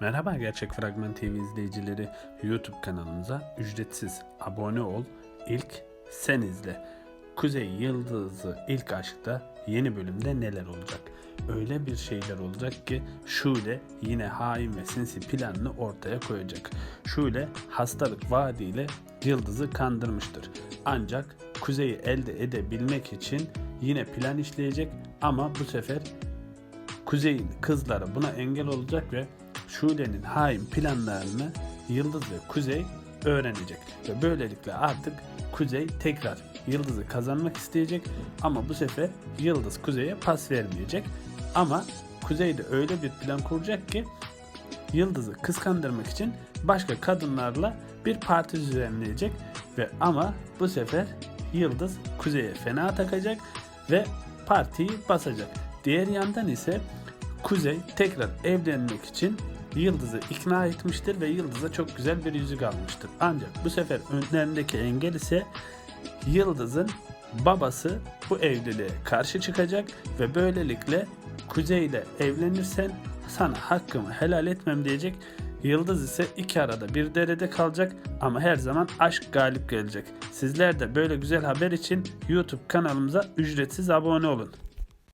Merhaba Gerçek Fragman TV izleyicileri. YouTube kanalımıza ücretsiz abone ol. İlk sen izle. Kuzey Yıldızı ilk aşkta yeni bölümde neler olacak? Öyle bir şeyler olacak ki Şule yine hain ve sinsi planını ortaya koyacak. Şule hastalık vaadiyle Yıldız'ı kandırmıştır. Ancak Kuzey'i elde edebilmek için yine plan işleyecek ama bu sefer Kuzey'in kızları buna engel olacak ve Şule'nin hain planlarını Yıldız ve Kuzey öğrenecek. Ve böylelikle artık Kuzey tekrar Yıldız'ı kazanmak isteyecek ama bu sefer Yıldız Kuzey'e pas vermeyecek. Ama Kuzey de öyle bir plan kuracak ki Yıldız'ı kıskandırmak için başka kadınlarla bir parti düzenleyecek ve ama bu sefer Yıldız Kuzey'e fena takacak ve partiyi basacak. Diğer yandan ise Kuzey tekrar evlenmek için Yıldız'ı ikna etmiştir ve Yıldız'a çok güzel bir yüzük almıştır. Ancak bu sefer önlerindeki engel ise Yıldız'ın babası bu evliliğe karşı çıkacak ve böylelikle Kuzey ile evlenirsen sana hakkımı helal etmem diyecek. Yıldız ise iki arada bir derede kalacak ama her zaman aşk galip gelecek. Sizler de böyle güzel haber için YouTube kanalımıza ücretsiz abone olun.